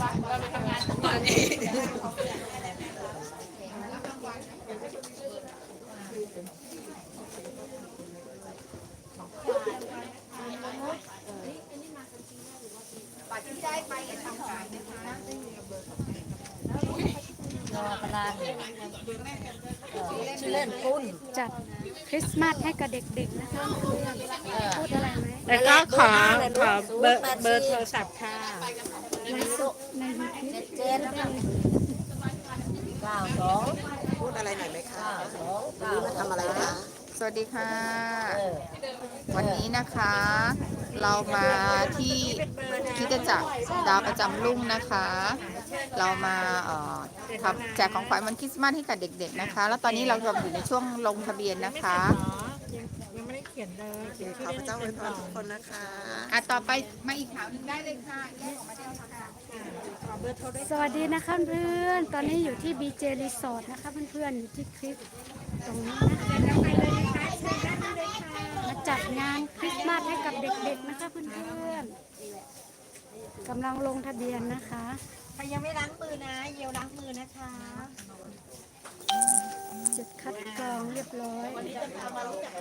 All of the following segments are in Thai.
บัตรที่ได้ไปอย่าทำขายนะคะรอปลาชื่อเล่นปุ้นจัดคริสต์มาสให้กับเด็กๆนะคะเพื่อนพูดอะไรไหมแล้วก็ขอขอเบอร์เบอร์โทรศัพท์ค่ะไลฟ์ สดในยูทูบเจ็ดเก้าสองพูดอะไรหน่อยไหมคะ สองวันเก้านี้มาทำอะไรคะ สวัสดีค่ะ เออวันนี้นะคะ เรามาที่คริดจักรดาวประจำรุ่งนะคะ เรามาเอ่อทำแจกของขวัญวันคริสต์มาสให้กับเด็กๆนะคะ แล้วตอนนี้เรากำลังอยู่ในช่วงลงทะเบียนนะคะ เขียนเลย โอเคขอพระเจ้าอวยพรทุกคนนะคะ อะต่อไปมาอีกข่าวหนึงได้เลยค่ะแยกออกมาได้เลยค่ะขอเบอร์โทรด้วยสวัสดีนะคะเพื่อนตอนนี้อยู่ที่ BJ Resort นะคะเพื่อนๆอยู่ที่คลิปตรงนี้นะคะมาจัดงานคริสต์มาสให้กับเด็กๆนะคะเพื่อนๆกำลังลงทะเบียนนะคะ ใครยังไม่ล้างมือนะ เยลล้างมือนะคะ จุดคัดกรองเรียบร้อยวันนี้จะพามารู้จัก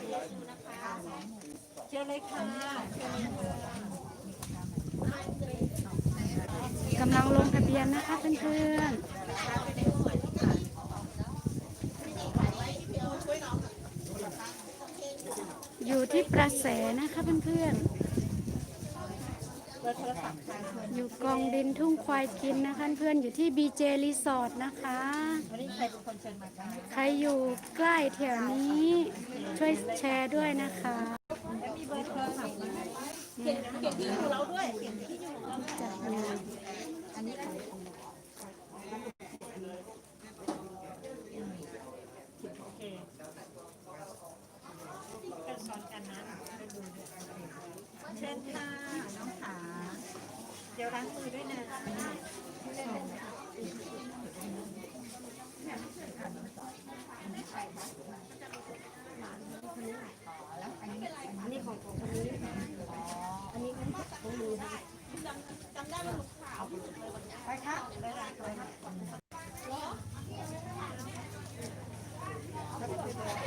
เชิญเลยค่ะกำลังลงทะเบียนนะคะเพื่อนๆอยู่ที่ประแสนะคะเพื่อนเบอร์โทรศัพท์ค่ะๆ อยู่กองดินทุ่งควายกินนะคะเพื่อนๆอยู่ที่ BJ Resort นะคะวันนี้ใครเป็นคนเชิญมาคะ ใครอยู่ใกล้แถวนี้ช่วยแชร์ด้วยนะคะมีเบอร์โทรศัพท์ไหมเขียนเขียนที่อยู่เราด้วยเขียนที่อยู่เรา จัดงาน โอเคกันซ้อนกันนะไปดูด้วยเชิญค่ะ น้องขา เดี๋ยวล้างมือด้วยนะก็ตัวอย่างเช่นในการ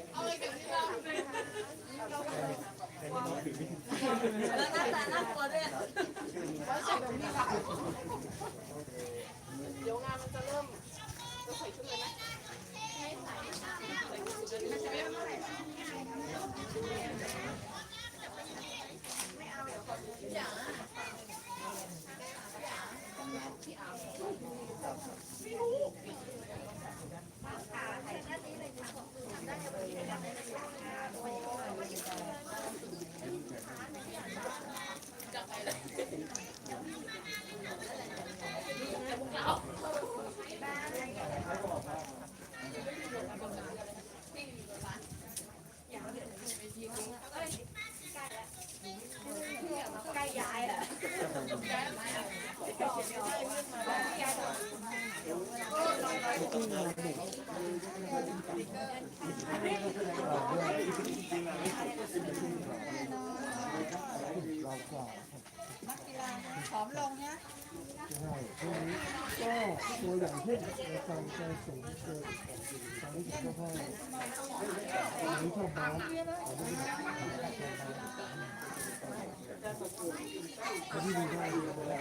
我的 ดทา งที่ถูกต้องอันนี้ชอบบาสอันนี้ชอบบาสอันนี้ดีได้